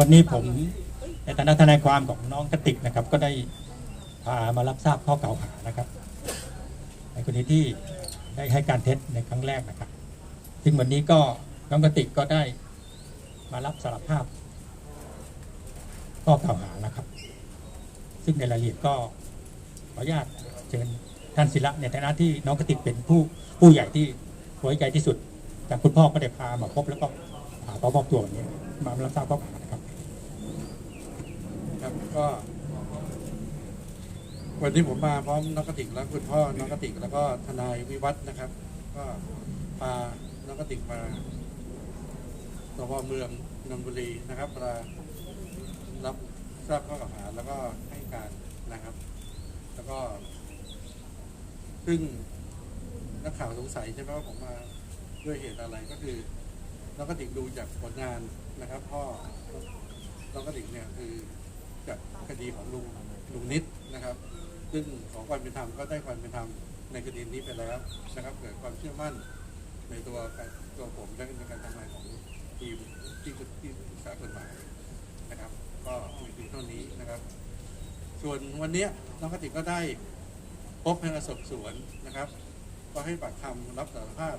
วันนี้ผมในฐานะทนายความของน้องกติกนะครับ ก็ได้พามารับทราบข้อกล่าวหานะครับในกรณีที่ได้ให้การเท็จในครั้งแรกนะครับ ซึ่งวันนี้ก็น้องกติกก็ได้มารับสารภาพข้อกล่าวหานะครับ ซึ่งในรายละเอียดก็ขออนุญาตเชิญท่านศิระในฐานะที่น้องกติกเป็นผู้ผู้ใหญ่ที่ไว้ใจที่สุดจากคุณพ่อก็ได้พามาพบแล้วก็พาเขามอบตัววันนี้มารับทราบข้อกล่าวหานะครับ ก็ วันนี้ผมมาพร้อมน้องกติกและคุณพ่อน้องกติกแล้วก็ทนายวิวัฒนะครับ ก็พาน้องกติกมาสพเมืองนนทบุรีนะครับมารับทราบข้อกล่าวหาแล้วก็ให้การนะครับ แล้วก็ ซึ่งนักข่าวสงสัยใช่ไหมว่าผมมาด้วยเหตุอะไรก็คือน้องกติกดูจากผลงานนะครับ พ่อน้องกติกเนี่ยคือ จากคดีของลุงลุงนิดนะครับ ซึ่งของความเป็นธรรมก็ได้ความเป็นธรรมในคดีนี้ไปแล้วนะครับ เกิดความเชื่อมั่นในตัวตัวผมและในการทำงานของทีมที่ที่ปรึกษากฎหมายนะครับ ก็มีเพียงเท่านี้นะครับ ส่วนวันนี้น้องกติกก็ได้พบพนักงานสอบสวนนะครับ ก็ให้ปากคำรับสารภาพ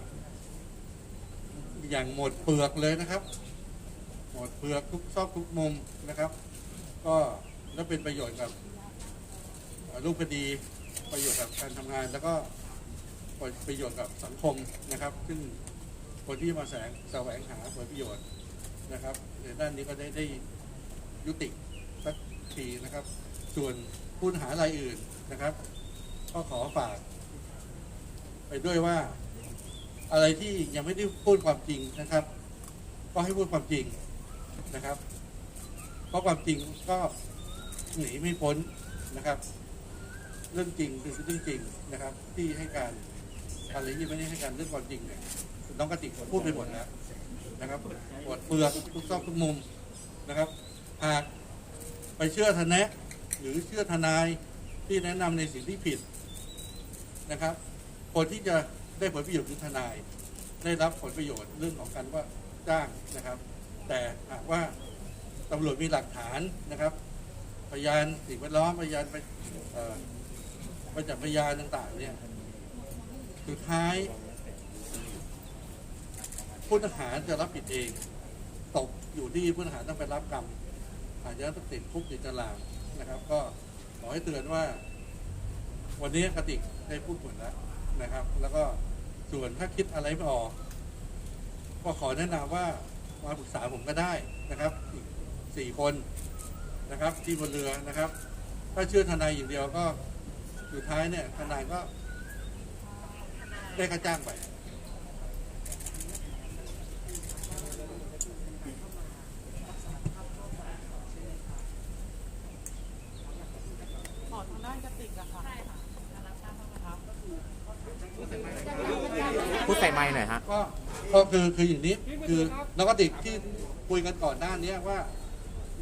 อย่างหมดเปลือกเลยนะครับ หมดเปลือกทุกซอกทุกมุมนะครับ ก็และเป็นประโยชน์กับเอ่อรูปคดีประโยชน์กับการทำงาน แล้วก็ประโยชน์กับสังคมนะครับ ซึ่งคนที่มาแสวงแสวงหาผลประโยชน์นะครับ ในด้านนี้ก็ได้ได้ยุติสักทีนะครับ ส่วนผู้หารายอื่นนะครับ ก็ขอฝาก ไปด้วยว่าอะไรที่ยังไม่ได้พูดความจริงนะครับ ก็ให้พูดความจริงนะครับ เพราะความจริงก็หนีไม่พ้นนะครับ เรื่องจริงคือเรื่องจริงนะครับ ที่ให้การอะไรที่ไม่ได้ให้การเรื่องความจริงเนี่ยน้องกติกพูดไปหมดแล้วนะครับหมดเปลือกทุกซอกทุกมุมนะครับหากไปเชื่อทนายหรือเชื่อทนายที่แนะนำในสิ่งที่ผิดนะครับ คนที่จะได้ผลประโยชน์คือทนาย ได้รับผลประโยชน์เรื่องของการว่าจ้างนะครับ แต่หากว่า ตำรวจมีหลักฐานนะครับ พยานสิ่งแวดล้อมพยานไปประจักษ์พยานต่างๆเนี่ยสุดท้ายผู้ต้องหาจะรับผิดเอง ตกอยู่ที่ผู้ต้องหาต้องไปรับกรรมอาจจะต้องติดคุกติดตารางนะครับ ก็ขอให้เตือนว่า วันนี้กติกได้พูดหมดแล้วนะครับ แล้วก็ส่วนถ้าคิดอะไรไม่ออก ก็ขอแนะนำว่ามาปรึกษาผมก็ได้นะครับ อีกสี่คนนะครับ ที่บนเรือนะครับ ถ้าเชื่อทนายอย่างเดียวก็สุดท้ายเนี่ยทนายก็ได้ค่าจ้างไปขอทางด้านกระติกอะค่ะพูดใส่ไม้หน่อยฮะ ก็ก็คือคืออย่างนี้คือน้องกติกที่คุยกันก่อนหน้านี้ว่า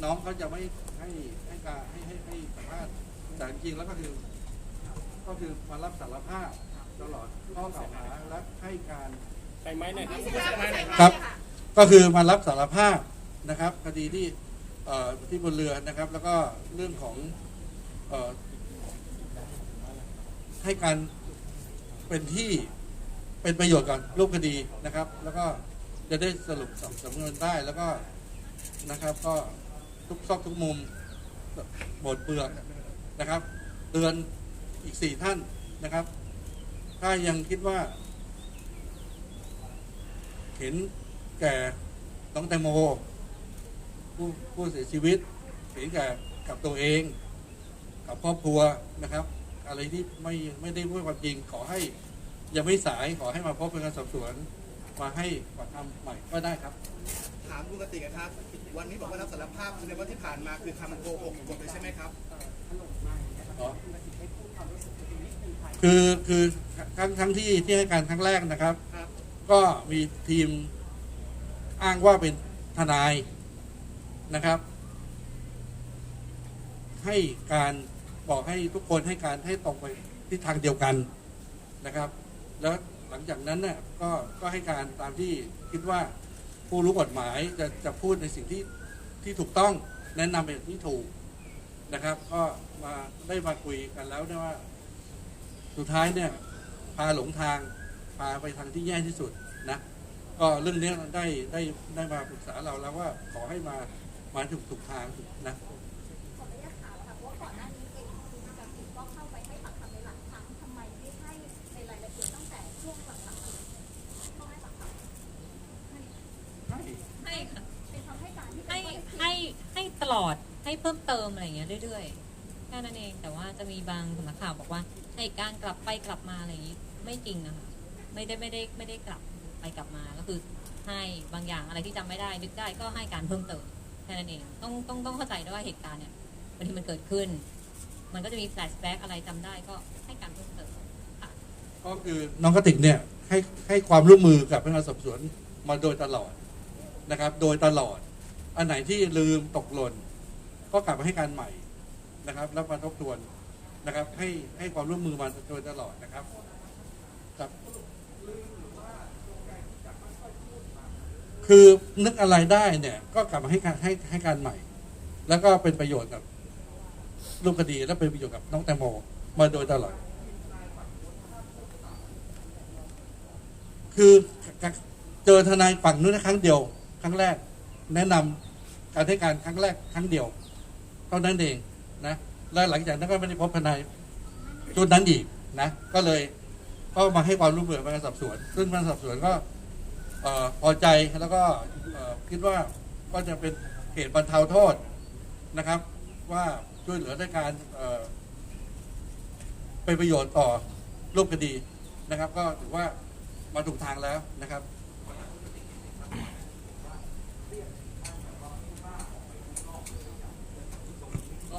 น้องเขาจะไม่ให้ให้การให้ให้ให้สัมภาษณ์แต่จริงๆแล้วก็คือ ก็คือมารับสารภาพตลอดข้อกล่าวหาและให้การใส่ไม้หน่อยครับใส่ไม้หน่อยครับครับ ก็คือมารับสารภาพนะครับคดีที่เอ่อที่บนเรือนะครับ แล้วก็เรื่องของเอ่อให้การเป็นที่เป็นประโยชน์กับรูปคดีนะครับ แล้วก็จะได้สรุปสำนวนได้แล้วก็นะครับก็ ทุกซอกทุกมุมหมดเปลือกนะครับ เตือนอีกสี่ท่านนะครับ ถ้ายังคิดว่า เห็นแก่น้องแตงโมผู้ผู้เสียชีวิตเห็นแก่กับตัวเอง กับครอบครัวนะครับ อะไรที่ไม่ไม่ได้พูดความจริงขอให้ยังไม่สายขอให้มาพบเป็นการสอบสวน มาให้ปากคำใหม่ก็ได้ครับามคุณกติกนะครับ วันนี้บอกว่ารับสารภาพแสดงว่าที่ผ่านมาคือคำโกหกหมดเลยใช่ไหมครับ คือคือครั้งครั้งที่ที่ให้การครั้งแรกนะครับ ครับ ก็มีทีมอ้างว่าเป็นทนายนะครับ ให้การบอกให้ทุกคนให้การให้ตรงไปทิศทางเดียวกันนะครับ แล้วหลังจากนั้นเนี่ยก็ก็ให้การตามที่คิดว่า ผู้รู้กฎหมายจะจะพูดในสิ่งที่ที่ถูกต้องแนะนำเป็นที่ถูกนะครับ ก็มาได้มาคุยกันแล้วนะว่า สุดท้ายเนี่ย พาหลงทาง พาไปทางที่แย่ที่สุดนะก็เรื่องนี้ได้ได้ได้มาปรึกษาเราแล้วว่าขอให้มามาถูกถูกทางนะ ลอดให้เพิ่มเติมอะไรอย่างเงี้ยเรื่อยๆแค่นั้นเองแต่ว่าจะมีบางสำนักข่าวบอกว่าให้การกลับไปกลับมาอะไรอย่างงี้ไม่จริงนะคะไม่ได้ไม่ได้ไม่ได้กลับไปกลับมาก็คือให้บางอย่างอะไรที่จำไม่ได้นึกได้ก็ให้การเพิ่มเติมแค่นั้นเองต้องต้องต้องเข้าใจด้วยว่าเหตุการณ์เนี่ยบางทีมันเกิดขึ้น มันก็จะมีแฟลชแบ็กอะไรจำได้ก็ให้การเพิ่มเติมค่ะก็คือน้องกติกเนี่ยให้ให้ความร่วมมือกับพนักงานสอบสวนมาโดยตลอดนะครับ โดยตลอด อันไหนที่ลืมตกหล่นก็กลับมาให้การใหม่นะครับแล้วมาทบทวนนะครับ ให้ให้ความร่วมมือมาโดยตลอดนะครับครับคือนึกอะไรได้เนี่ย ก็กลับมาให้การให้ให้การใหม่ แล้วก็เป็นประโยชน์กับรูปคดีและเป็นประโยชน์กับน้องแตงโมมาโดยตลอด คือเจอทนายฝั่งนู้นครั้งเดียว ครั้งแรก แนะนำ การให้การครั้งแรกครั้งเดียวเท่านั้นเองนะแล้วหลังจากนั้นก็ไม่ได้พบทนายชุดนั้นอีกนะก็เลยก็มาให้ความร่วมมือพนักงาสอบสวน ซึ่งพนักานสอบสวนก็เอ่อพอใจแล้วก็คิดว่าก็จะเป็นเหตุบรรเทาโทษนะครับ ว่าช่วยเหลือในการเป็นประโยชน์ต่อรูปคดีนะครับ ก็ถือว่ามาถูกทางแล้วนะครับ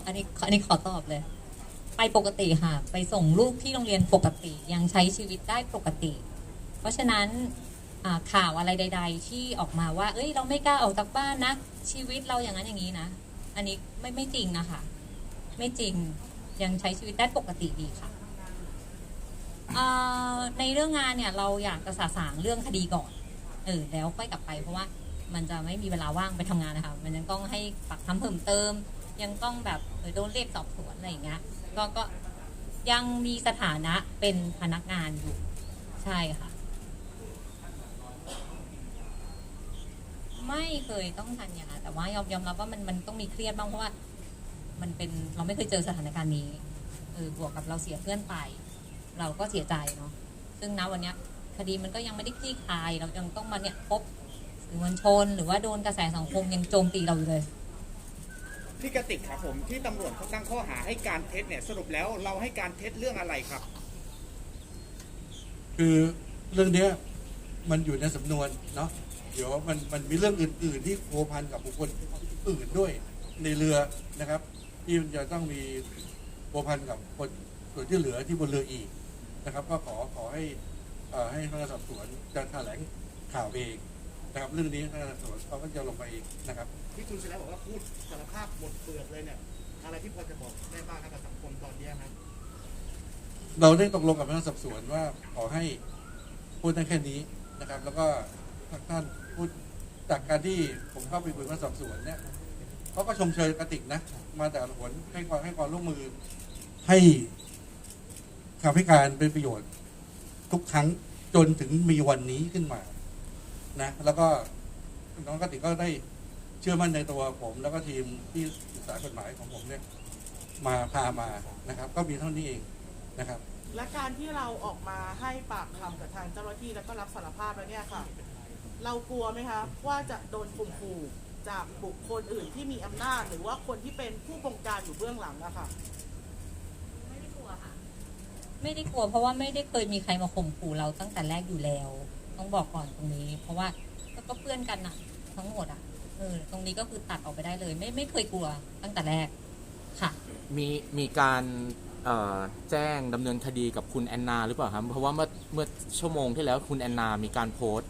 อันนี้อันนี้ขอตอบเลย ไปปกติค่ะ ไปส่งลูกที่โรงเรียนปกติ ยังใช้ชีวิตได้ปกติ เพราะฉะนั้นข่าวอะไรใด ๆ ที่ออกมาว่า เอ้ย เราไม่กล้าออกจากบ้านนะ ชีวิตเราอย่างนั้นอย่างนี้นะ อันนี้ไม่ไม่จริงนะคะ ไม่จริง ยังใช้ชีวิตได้ปกติดีค่ะ ในเรื่องงานเนี่ยเราอยากจะสาสางเรื่องคดีก่อน เออ แล้วค่อยกลับไปเพราะว่ามันจะไม่มีเวลาว่างไปทำงานนะคะ มันยังต้องให้ปักคำเพิ่มเติม ยังต้องแบบเออโดนเรียกสอบสวนอะไรอย่างเงี้ยก็ก็ยังมีสถานะเป็นพนักงานอยู่ ใช่ค่ะ ไม่เคยต้องทานยาแต่ว่ายอมยอมรับว่ามันมันต้องมีเครียดบ้างเพราะว่า มันเป็นเราไม่เคยเจอสถานการณ์นี้เออบวกกับเราเสียเพื่อนไป เราก็เสียใจเนาะซึ่งณวันเนี้ยคดีมันก็ยังไม่ได้คลี่คลาย เรายังต้องมาเนี่ยพบสื่อมวลชน หรือว่าโดนกระแสสังคมยังโจมตีเราอยู่เลย พี่กติกครับผมที่ตำรวจเขาตั้งข้อหาให้การเท็จเนี่ยสรุปแล้วเราให้การเท็จเรื่องอะไรครับ คือเรื่องเนี้ยมันอยู่ในสำนวนเนาะเดี๋ยวมันมันมีเรื่องอื่น ๆ ที่โคพันกับบุคคลอื่นด้วยในเรือนะครับ ที่มันจะต้องมีโคพันกับคนส่วนที่เหลือที่บนเรืออีกนะครับ ก็ขอขอให้อ่อให้พนักงานสอบสวนจะแถลงข่าวเองนะครับเรื่องนี้พนักงานสอบสวนเขาก็จะลงไปเองนะครับ ที่คุณเสร็จแล้วบอกว่าพูดสารภาพหมดเปลือกเลยเนี่ยอะไรที่พอจะบอกได้บ้างครับกับสังคมตอนเนี้ยครับเราได้ตกลงกับพนักงานสอบสวนว่าขอให้พูดได้แค่นี้นะครับ แล้วก็ท่านพูดจากการที่ผมเข้าไปคุยกับพนักงานสอบสวนเนี่ยเขาก็ชมเชยกระติกนะ มาแต่ละผลให้ความให้ความร่วมมือให้คำให้การเป็นประโยชน์ ทุกครั้งจนถึงมีวันนี้ขึ้นมา นะ แล้วก็น้องกติกก็ได้ เชื่อมั่นในตัวผมแล้วก็ทีมที่ศึกษากฎหมายของผมเนี่ยมาพามานะครับ ก็มีเท่านี้เองนะครับ และการที่เราออกมาให้ปากคำกับทางเจ้าหน้าที่แล้วก็รับสารภาพแล้วเนี่ยค่ะ เรากลัวไหมคะว่าจะโดนข่มขู่จากบุคคลอื่นที่มีอำนาจ หรือว่าคนที่เป็นผู้บงการอยู่เบื้องหลังอะค่ะไม่ได้กลัวค่ะ ไม่ได้กลัวเพราะว่าไม่ได้เคยมีใครมาข่มขู่เราตั้งแต่แรกอยู่แล้ว ต้องบอกก่อนตรงนี้ เพราะว่าก็ก็เพื่อนกันอะทั้งหมดอะ เออตรงนี้ก็คือตัดออกไปได้เลย ไม่ไม่เคยกลัวตั้งแต่แรกค่ะ มีมีการเอ่อแจ้งดำเนินคดีกับคุณแอนนาหรือเปล่าครับ เพราะว่าเมื่อเมื่อชั่วโมงที่แล้วคุณแอนนามีการโพสต์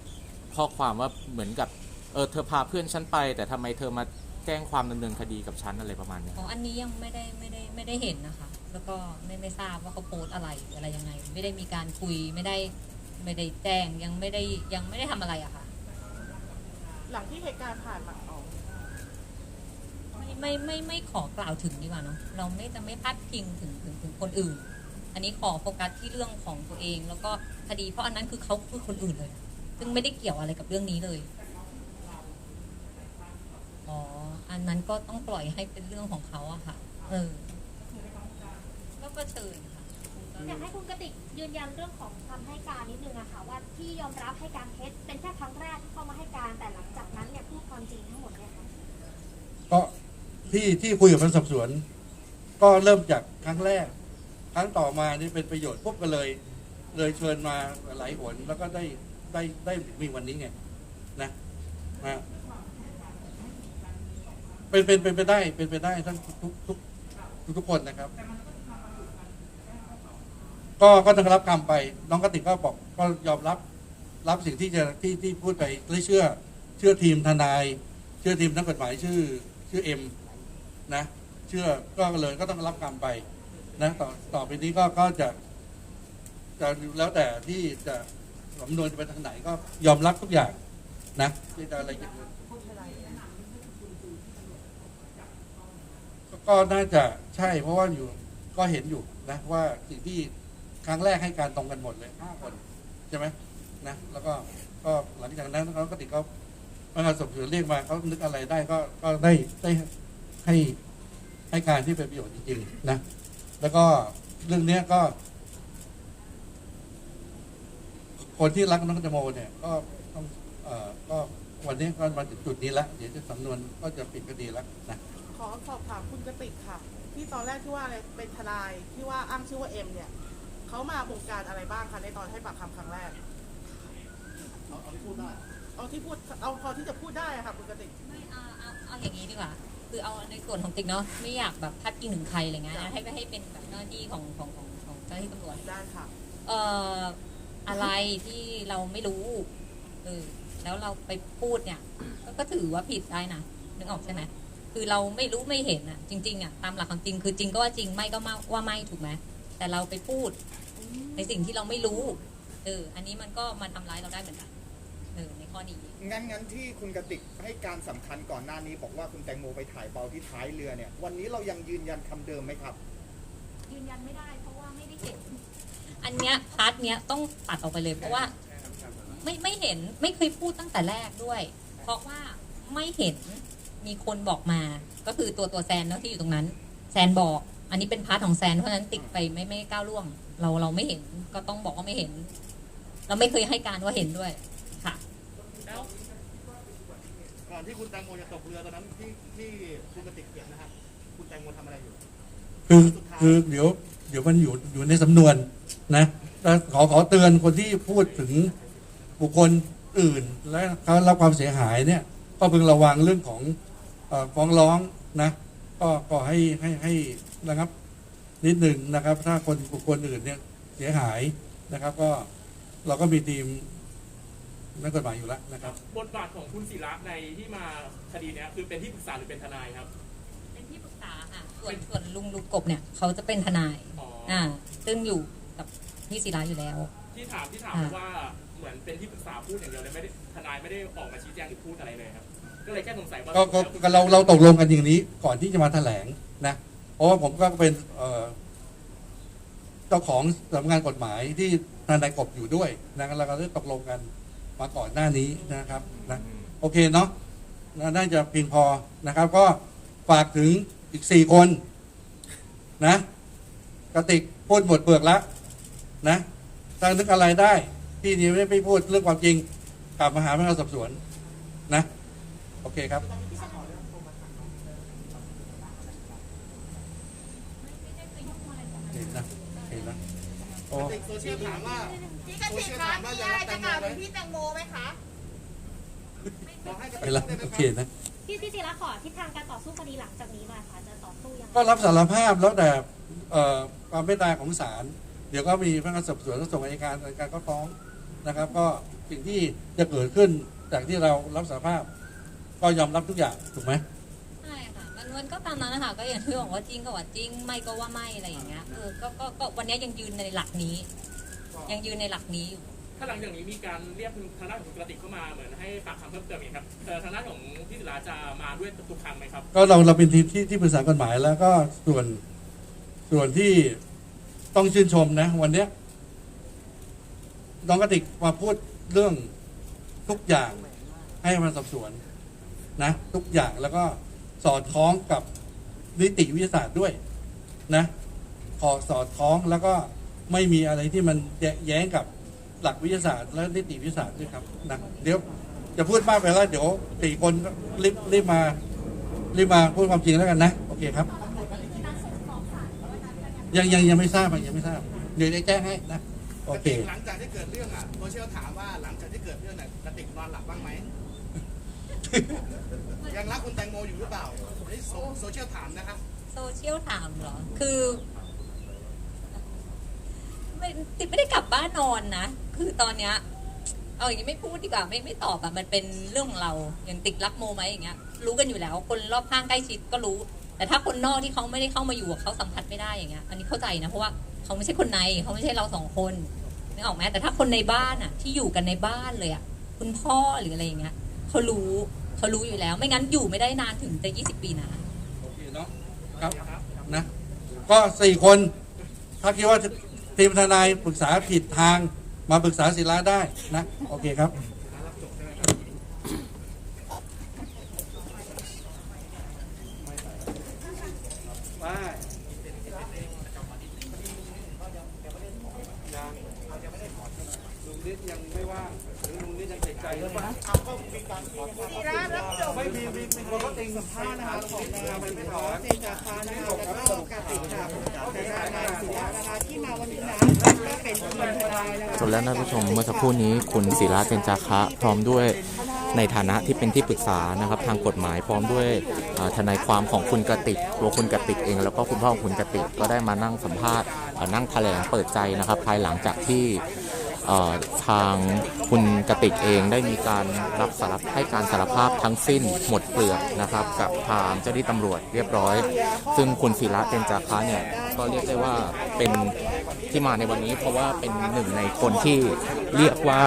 ข้อความว่าเหมือนกับเออเธอพาเพื่อนฉันไป แต่ทำไมเธอมาแจ้งความดำเนินคดีกับฉันอะไรประมาณเนี้ย อ๋อ อันนี้ยังไม่ได้ไม่ได้ไม่ได้เห็นนะคะ แล้วก็ไม่ไม่ทราบว่าเขาโพสต์อะไรหรืออะไรยังไง ไม่ได้มีการคุยไม่ได้ไม่ได้แจ้งยังไม่ได้ยังไม่ได้ทำอะไรอะค่ะ หลังที่เหตุการณ์ผ่านมาอ๋อไม่ไม่ไม่ไม่ขอกล่าวถึงดีกว่าเนาะเราไม่จะไม่พาดพิงถึงถึงถึงคนอื่น อันนี้ขอโฟกัสที่เรื่องของตัวเอง แล้วก็คดีเพราะอันนั้นคือเขาคือคนอื่นเลย ซึ่งไม่ได้เกี่ยวอะไรกับเรื่องนี้เลยอ๋ออันนั้นก็ต้องปล่อยให้เป็นเรื่องของเขาอะค่ะ เออก็ก็เชิญค่ะ อยากให้คุณกติกยืนยันเรื่องของคำให้การนิดนึงอะค่ะว่าที่ยอมรับให้การเท็จเป็นแค่ครั้งแรกที่เข้ามาให้การแต่หลังจากนั้นเนี่ยพูดความจริงทั้งหมดเนี่ยค่ะก็ที่ที่คุยกับพนักงานสอบสวน ก็เริ่มจากครั้งแรก ครั้งต่อมานี่เป็นประโยชน์ปุ๊บก็เลย เลยเชิญมาหลายหนแล้วก็ได้ได้ได้มีวันนี้ไงนะนะเป็นเป็นเป็นไปได้เป็นไปได้ทั้งทุกทุกทุกทุกคนนะครับก็ ก็ก็ต้องรับกรรมไป น้องกติกก็บอกก็ยอมรับรับสิ่งที่จะที่ที่พูดไปและเชื่อเชื่อทีมทนาย เชื่อทีมนักกฎหมายชื่อชื่อเอ็มนะ เชื่อก็เลยก็ต้องรับกรรมไปนะต่อต่อไปนี้ก็ก็จะจะแล้วแต่ที่จะสำนวนจะไปทางไหนก็ยอมรับทุกอย่างนะที่จะอะไรอย่างเงี้ยก็น่าจะใช่เพราะว่าอยู่ก็เห็นอยู่นะว่าสิ่งที่ ครั้งแรกให้การตรงกันหมดเลยห้าคนใช่ไหมนะแล้วก็ก็หลังจากนั้นเขาก็ติดเขาพนักงานสอบสวนเรียกมาเขานึกอะไรได้ก็ก็ได้ได้ให้ให้การที่เป็นประโยชน์จริงๆนะแล้วก็เรื่องเนี้ยก็ คนที่รักน้องแตงโมเนี่ย ก็ต้องเอ่อก็วันนี้ก็มาถึงจุดนี้ล้วเดี๋ยวจะสำนวนก็จะปิดคดีแล้วนะขอสอบถามคุณกติกค่ะ ที่ตอนแรกที่ว่าอะไรเป็นทนายที่ว่าอ้างชื่อว่าเอ็มเนี่ย เขามาบงการอะไรบ้างคะในตอนให้ปากคำครั้งแรกเอาที่พูดได้เอาที่พูดเอาพอที่จะพูดได้อะค่ะคุณกติก ไม่เอาเอาเอาอย่างนี้ดีกว่า คือเอาในส่วนของติ๊กเนาะไม่อยากแบบพัดพิงถึงใครอะไรเงี้ยนะให้ให้เป็นแบบหน้าที่ของของของของเจ้าหน้าที่ตำรวจ ได้ค่ะ เอ่ออะไรที่เราไม่รู้เออแล้วเราไปพูดเนี่ยก็ก็ถือว่าผิดได้นะนึกออกใช่ไหมคือเราไม่รู้ไม่เห็นอะ จริง ๆอะตามหลักความจริงคือจริงก็ว่าจริงไม่ก็มาว่าไม่ถูกไหม แต่เราไปพูดในสิ่งที่เราไม่รู้ เออ อันนี้มันก็มาทำร้ายเราได้เหมือนกัน เออ ในข้อนี้ งั้นงั้นที่คุณกติกให้การสำคัญก่อนหน้านี้ บอกว่าคุณแตงโมไปถ่ายเปาที่ท้ายเรือเนี่ย วันนี้เรายังยืนยันคำเดิมไหมครับ ยืนยันไม่ได้เพราะว่าไม่ได้เห็น อันเนี้ยพาร์ทเนี้ยต้องตัดออกไปเลย เพราะว่าไม่ไม่เห็นไม่เคยพูดตั้งแต่แรกด้วย เพราะว่าไม่เห็นมีคนบอกมา ก็คือตัวตัวแซนเนอะที่อยู่ตรงนั้น แซนบอก อันนี้เป็นพาร์ทของแซนเพราะฉะนั้นติดไปไม่ไม่ก้าวล่วง เราเราไม่เห็นก็ต้องบอกว่าไม่เห็น เราไม่เคยให้การว่าเห็นด้วยค่ะแล้วก่อนที่คุณแตงโมจะตกเรือตอนนั้นที่ที่คุณกติกเขียนนะครับคุณแตงโมทำอะไรอยู่ คือคือเดี๋ยว เดี๋ยวมันอยู่อยู่ในสำนวนนะแล้วขอขอเตือนคนที่พูดถึงบุคคลอื่น และเขารับความเสียหายเนี่ย ก็พึงระวังเรื่องของเอ่อฟ้องร้องนะ ก็ก็ให้ให้ให้ นะครับนิดหนึ่งนะครับ ถ้าคนบุคคลอื่นเนี่ยเสียหายนะครับ ก็เราก็มีทีมนักกฎหมายอยู่แล้วนะครับ บทบาทของคุณศิระในที่มาคดีเนี้ยคือเป็นที่ปรึกษาหรือเป็นทนายครับ เป็นที่ปรึกษาค่ะส่วนส่วนลุงลุงกบเนี่ยเขาจะเป็นทนายอ๋อออ่าซึ่งอยู่กับพี่ศิลาอยู่แล้ว ที่ถามที่ถามอ่าเพราะว่าเหมือนเป็นที่ปรึกษาพูดอย่างเดียวเลยไม่ได้ทนายไม่ได้ออกมาชี้แจงหรือพูดอะไรเลยครับ ก็เลยแค่สงสัยว่าก็ก็ก็เราเราตกลงกันอย่างนี้ก่อนที่จะมาแถลงนะ เพราะว่าผมก็เป็นเจ้าของสำนักงานกฎหมายที่ทนายกบอยู่ด้วยนะครับเราก็ได้ตกลงกันมาก่อนหน้านี้นะครับนะโอเคเนาะน่าจะเพียงพอนะครับ ก็ฝากถึงอีกสี่คนนะกระติกพูดหมดเปลือกแล้วนะถ้านึกอะไรได้ที่นี่ไม่ไม่พูดเรื่องความจริงกลับมาหาพนักงานสอบสวนนะ โอเคครับ เห็นนะเห็นนะ โอ้โซเชียลถามว่าพี่กติกคะมีอะไรจะกล่าวถึงพี่แตงโมไหมคะไปละโอเคนะ พี่พี่ศิระขอทิศทางการต่อสู้คดีหลังจากนี้หน่อยค่ะ จะต่อสู้ยังไงก็รับสารภาพแล้วแต่เอ่อความเมตตาของศาลเดี๋ยวก็มีพนักงานสอบสวนต้องส่งอัยการอัยการก็ฟ้องนะครับ ก็สิ่งที่จะเกิดขึ้นจากที่เรารับสารภาพ ก็ยอมรับทุกอย่างถูกไหมใช่ค่ะ มันมันก็ตามนั้นนะคะก็อย่างที่บอกว่าจริงก็ว่าจริงไม่ก็ว่าไม่อะไรอย่างเงี้ยเออก็ก็ก็วันนี้ยังยืนในหลักนี้ ยังยืนในหลักนี้อยู่ ถ้าหลังจากนี้มีการเรียกทางด้านของคุณกระติกเข้ามาเหมือนให้ปากคำเพิ่มเติมอีกครับเอ่อทางด้านของพี่ศิลาจะมาด้วยทุกครั้งไหมครับ ก็เราเราเป็นทีมที่ที่ปรึกษากฎหมายแล้วก็ส่วนส่วนที่ต้องชื่นชมนะ วันเนี้ยน้องกติกมาพูดเรื่องทุกอย่างให้มันสอบสวนนะ ทุกอย่างแล้วก็ สอดคล้องกับนิติวิทยาศาสตร์ด้วยนะขอสอดคล้องแล้วก็ไม่มีอะไรที่มันแย้งกับหลักวิทยาศาสตร์ และนิติวิทยาศาสตร์ด้วยครับนะเดี๋ยวจะพูดมากไปแล้วเดี๋ยวสี่คนรีบรีบมารีบมาพูดความจริงแล้วกันนะโอเคครับยังยังยังไม่ทราบยังไม่ทราบ เดี๋ยวได้แจ้งให้นะโอเคหลังจากที่เกิดเรื่องอะโซเชียลถามว่าหลังจากที่เกิดเรื่องเนี่ยกระติกนอนหลับบ้างไหม ยังรักคุณแตงโมอยู่หรือเปล่านนี้โซเชียลถามนะครับโซเชียลถามเหรอ คือไม่ติดไม่ได้กลับบ้านนอนนะ คือตอนเนี้ย เอาอย่างนี้ไม่พูดดีกว่าไม่ไม่ตอบอะมันเป็นเรื่องของเรา อย่างติดรักโมไหมอย่างเงี้ย รู้กันอยู่แล้ว คนรอบข้างใกล้ชิดก็รู้ แต่ถ้าคนนอกที่เขาไม่ได้เข้ามาอยู่กับเขาสัมผัสไม่ได้อย่างเงี้ย อันนี้เข้าใจนะเพราะว่าเขาไม่ใช่คนในเขาไม่ใช่เราสองคนนึกออกไหมแต่ถ้าคนในบ้านอะที่อยู่กันในบ้านเลยอะคุณพ่อหรืออะไรอย่างเงี้ย เขารู้เขารู้อยู่แล้ว ไม่งั้นอยู่ไม่ได้นานถึงจะยี่สิบปีนะโอเคเนาะครับนะก็สี่คนถ้าคิดว่าทีมทนายปรึกษาผิดทางมาปรึกษาศิลาได้นะ โอเคครับ ไปลุงนิดยังไม่ว่างหรือลุงนิดยังติดใจหรือเปล่า ศิระรับจบไม่มีมีมีคนเขาติงสัมภาษณ์นะครับของนายไม่ถอนเจนจาคานะคะแล้วก็กาติกค่ะทนายนายศิระนะคะที่มาวันนี้นะก็เป็นทีมทนายนะคะจนแล้วท่านผู้ชมเมื่อสักครู่นี้คุณศิระเจนจาคะพร้อมด้วยในฐานะที่เป็นที่ปรึกษานะครับทางกฎหมายพร้อมด้วยทนายความของคุณกติกตัวคุณกติกเอง แล้วก็คุณพ่อของคุณกติกก็ได้มานั่งสัมภาษณ์นั่งแถลงเปิดใจนะครับ ภายหลังจากที่ ทางคุณกติกเองได้มีการรับสารให้การสารภาพทั้งสิ้นหมดเปลือกนะครับ กับทางเจ้าหน้าที่ตำรวจเรียบร้อย ซึ่งคุณศิระเจนจาคะเนี่ยก็เรียกได้ว่าเป็นที่มาในวันนี้ เพราะว่าเป็นหนึ่งในคนที่เรียกว่า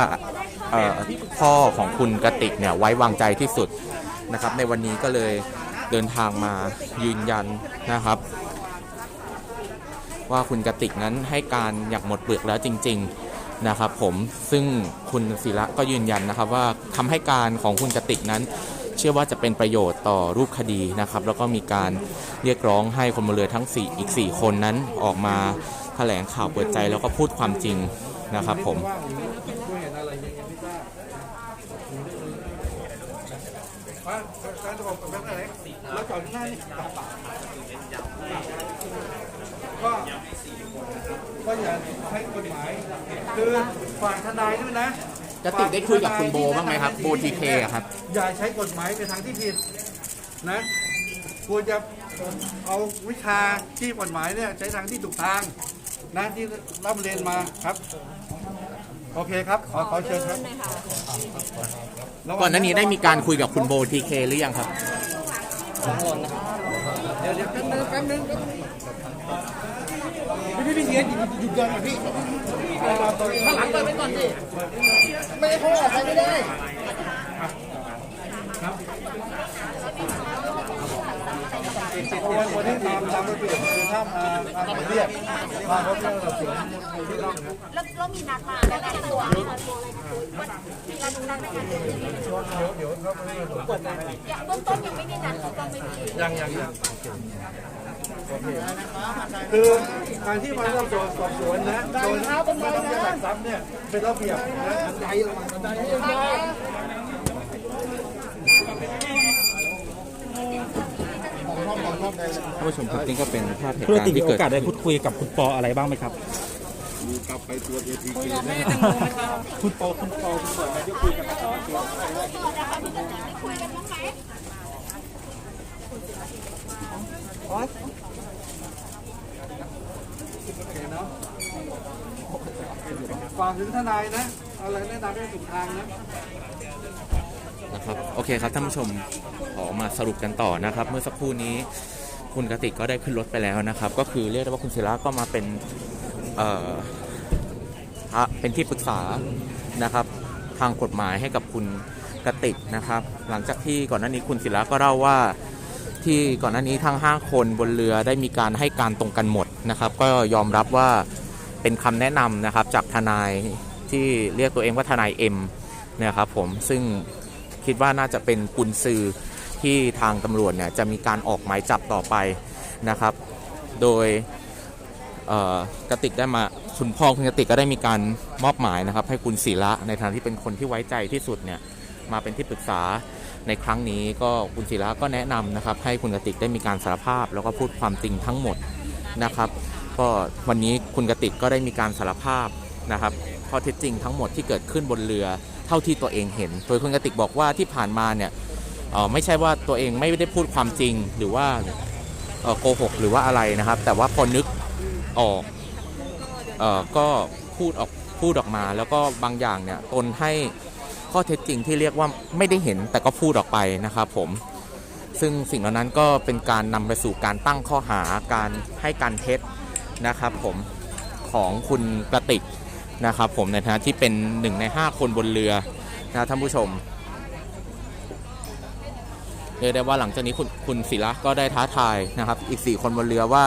พ่อของคุณกติกเนี่ยไว้วางใจที่สุดนะครับ ในวันนี้ก็เลยเดินทางมายืนยันนะครับ ว่าคุณกติกนั้นให้การอย่างหมดเปลือกแล้วจริง ๆ นะครับผมซึ่งคุณศิระก็ยืนยันนะครับว่าคำให้การของคุณกติกนั้น เชื่อว่าจะเป็นประโยชน์ต่อรูปคดีนะครับ แล้วก็มีการเรียกร้องให้คนบนเรือทั้ง 4 อีก 4 คนนั้นออกมาแถลงข่าวเปิดใจแล้วก็พูดความจริงนะครับผม ว่าช่วยเห็นอะไรยังยังไม่ทราบว่าการจะบอกแบบไหนแล้วจอดข้างหน้านี่ก็ก็อย่าใช้กฎหมาย คือฝากทนายด้วยนะกติกได้คุยกับคุณโบบ้างไหมครับโบทีเคครับ อย่าใช้กฎหมายในทางที่ผิดนะควรจะเอาวิชาที่กฎหมายเนี่ยใช้ทางที่ถูกทางนะที่ร่ำเรียนมาครับ โอเคครับ ขอขอเชิญครับก่อนหน้านี้ได้มีการคุยกับคุณโบทีเคหรือยังครับเดี๋ยวเดี๋ยวแป๊บนึงแป๊บนึง พี่พี่เสียหยุดหยุดก่อนน่อยพี่ข้างหลังเปิดไปก่อนสิไม่ให้เขาออกไปไม่ได้วันวันนี้ตามตามระเบียบคือถ้ามาตามาเรียกมาพบเจ้าหน้าที่ที่ต้องแล้วแล้วมีนัดมาแล้วแต่ตัววันมีนัดนัดในการเดินเดี๋ยวเดี๋ยวเขาไม่ได้นะเบื้องต้นยังไม่ได้นัดถูกต้องไหมพี่ยังยังยัง คคือการที่มาสอบสวนสอบสวนนะโดยไม่ต้องแยกหลักทรัพย์เนี่ยเป็นระเบียบนะใจระวังใจระวังท่านผู้ชมครับนี่ก็เป็นภาพเหตุธุรการกิจณ์มีที่โอเกิดกาสได้พูดคุยกับคุณปออะไรบ้างไหมครับคุณปอคุณปอคุณปอได้คุยกับโอเค เนาะฝากถึงทนายนะเอาอะไรแนะนำให้ถูกทางนะ นะครับโอเคครับท่านผู้ชมขอมาสรุปกันต่อนะครับ เมื่อสักครู่นี้คุณกติกก็ได้ขึ้นรถไปแล้วนะครับ ก็คือเรียกได้ว่าคุณศิระก็มาเป็นเอ่อพระเป็นที่ปรึกษานะครับ ทางกฎหมายให้กับคุณกติกนะครับ หลังจากที่ก่อนหน้านี้คุณศิระก็เล่าว่า ที่ก่อนหน้านี้ทั้ง 5 คนบนเรือได้มีการให้การตรงกันหมดนะครับ ก็ยอมรับว่าเป็นคำแนะนำนะครับจากทนายที่เรียกตัวเองว่าทนายเอ็มนะครับผมซึ่งคิดว่าน่าจะเป็นกุญซือที่ทางตำรวจเนี่ยจะมีการออกหมายจับต่อไปนะครับ โดยเอ่อกติกได้มาคุณพ่อคุณกติกก็ได้มีการมอบหมายนะครับ ให้คุณศิระในฐานะที่เป็นคนที่ไว้ใจที่สุดเนี่ยมาเป็นที่ปรึกษา ในครั้งนี้ก็คุณศิระก็แนะนำนะครับ ให้คุณกติกได้มีการสารภาพ แล้วก็พูดความจริงทั้งหมดนะครับ ก็วันนี้คุณกติกก็ได้มีการสารภาพนะครับข้อเท็จจริงทั้งหมดที่เกิดขึ้นบนเรือเท่าที่ตัวเองเห็น โดยคุณกติกบอกว่าที่ผ่านมาเนี่ยไม่ใช่ว่าตัวเองไม่ได้พูดความจริงหรือว่าโกหกหรือว่าอะไรนะครับ แต่ว่าพอนึกออกออก็พูดออกพูดออกมา แล้วก็บางอย่างเนี่ยตนให้ ข้อเท็จจริงที่เรียกว่าไม่ได้เห็นแต่ก็พูดออกไปนะครับผมซึ่งสิ่งเหล่านั้นก็เป็นการนำไปสู่การตั้งข้อหาการให้การเท็จนะครับผมของคุณกระติกนะครับผมในฐานะที่เป็นหนึ่งใน 5 คนบนเรือนะท่านผู้ชมเรียกได้ว่าหลังจากนี้คุณคุณศิระก็ได้ท้าทายนะครับ อีก 4 คนบนเรือว่า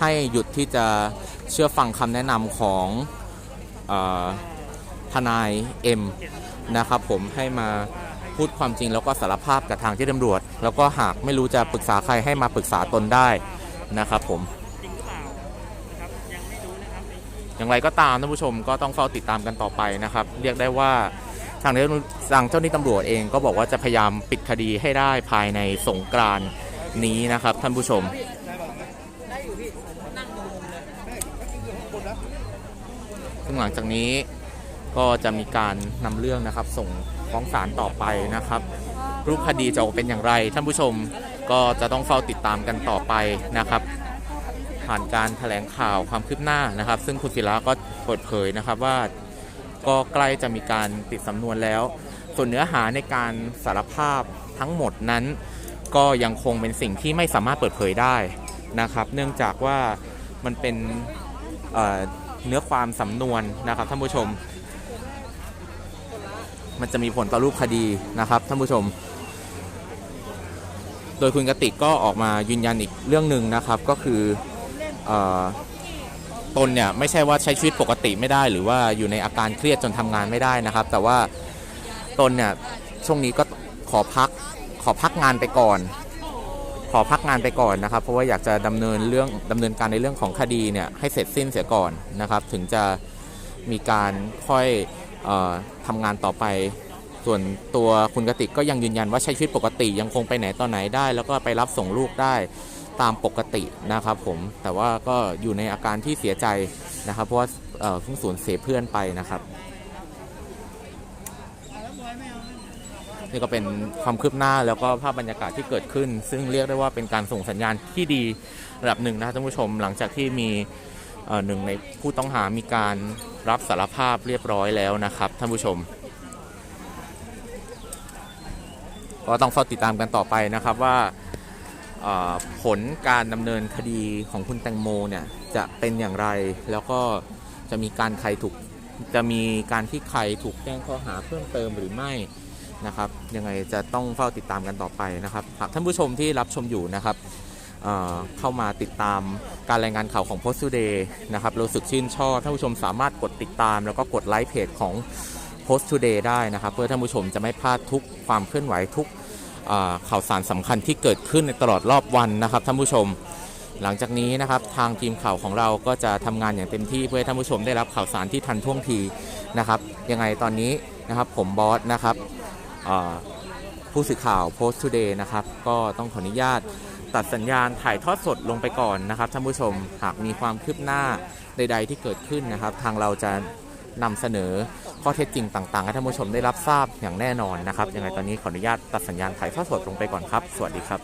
ให้หยุดที่จะเชื่อฟังคำแนะนำของออทนายเอ็ม นะครับผมให้มาพูดความจริงแล้วก็สารภาพกับทางที่ตำรวจ แล้วก็หากไม่รู้จะปรึกษาใครให้มาปรึกษาตนได้นะครับผมอย่างไรก็ตามท่านผู้ชมก็ต้องเฝ้าติดตามกันต่อไปนะครับ เรียกได้ว่าทางเรื่องทางเจ้าหน้าที่ตำรวจเองก็บอกว่าจะพยายามปิดคดีให้ได้ภายในสงกรานนี้นะครับ ท่านผู้ชมซึ่งหลังจากนี้ ก็จะมีการนำเรื่องนะครับส่งฟ้องศาลต่อไปนะครับ รูปคดีจะเป็นอย่างไร ท่านผู้ชมก็จะต้องเฝ้าติดตามกันต่อไปนะครับ ผ่านการแถลงข่าวความคืบหน้านะครับ ซึ่งคุณศิระก็เปิดเผยนะครับว่าก็ใกล้จะมีการปิดสำนวนแล้ว ส่วนเนื้อหาในการสารภาพทั้งหมดนั้น ก็ยังคงเป็นสิ่งที่ไม่สามารถเปิดเผยได้นะครับ เนื่องจากว่ามันเป็นเเนื้อความสำนวนนะครับท่านผู้ชม มันจะมีผลต่อรูปคดีนะครับท่านผู้ชม โดยคุณกติกก็ออกมายืนยันอีกเรื่องหนึ่งนะครับก็คืออตนเนี่ยไม่ใช่ว่าใช้ชีวิตปกติไม่ได้ หรือว่าอยู่ในอาการเครียดจนทำงานไม่ได้นะครับ แต่ว่าตนเนี่ยช่วงนี้ก็ขอพักขอพักงานไปก่อน ขอพักงานไปก่อนนะครับ เพราะว่าอยากจะดำเนินเรื่องดำเนินการในเรื่องของคดีเนี่ยให้เสร็จสิ้นเสียก่อนนะครับ ถึงจะมีการค่อย ทำงานต่อไป ส่วนตัวคุณกติกก็ยังยืนยันว่าใช้ชีวิตปกติยังคงไปไหนต่อไหนได้ แล้วก็ไปรับส่งลูกได้ตามปกตินะครับผมแต่ว่าก็อยู่ในอาการที่เสียใจนะครับ เพราะว่าเอ่อเพิ่งสูญเสียเพื่อนไปนะครับนี่ก็เป็นความคืบหน้าแล้วก็ภาพบรรยากาศที่เกิดขึ้น ซึ่งเรียกได้ว่าเป็นการส่งสัญญาณที่ดีระดับหนึ่งนะท่านผู้ชมหลังจากที่มี หนึ่งในผู้ต้องหามีการรับสารภาพเรียบร้อยแล้วนะครับท่านผู้ชม ก็ต้องเฝ้าติดตามกันต่อไปนะครับว่าผลการดำเนินคดีของคุณแตงโมเนี่ยจะเป็นอย่างไรแล้วก็จะมีการใครถูกจะมีการที่ใครถูกแจ้งข้อหาเพิ่มเติมหรือไม่นะครับ ยังไงจะต้องเฝ้าติดตามกันต่อไปนะครับหากท่านผู้ชมที่รับชมอยู่นะครับ เเข้ามาติดตามการรายงานข่าวของ Post Today นะครับรู้สึกชื่นชอบท่านผู้ชมสามารถกดติดตาม แล้วก็กดไลค์เพจของ Post Today ได้นะครับ เพื่อท่านผู้ชมจะไม่พลาดทุกความเคลื่อนไหวทุกข่าวสารสำคัญที่เกิดขึ้นในตลอดรอบวันนะครับท่านผู้ชม หลังจากนี้นะครับทางทีมข่าวของเราก็จะทำงานอย่างเต็มที่เพื่อให้ท่านผู้ชมได้รับข่าวสารที่ทันท่วงทีนะครับยังไงตอนนี้นะครับผมบอสนะครับผู้สื่อข่าว Post Today นะครับก็ต้องขออนุญาต ตัดสัญญาณถ่ายทอดสดลงไปก่อนนะครับท่านผู้ชมหากมีความคืบหน้าใด ๆ ที่เกิดขึ้นนะครับ ทางเราจะนำเสนอข้อเท็จจริงต่างๆให้ท่านผู้ชมได้รับทราบอย่างแน่นอนนะครับยังไงตอนนี้ขออนุญาตตัดสัญญาณถ่ายทอดสดลงไปก่อนครับ สวัสดีครับ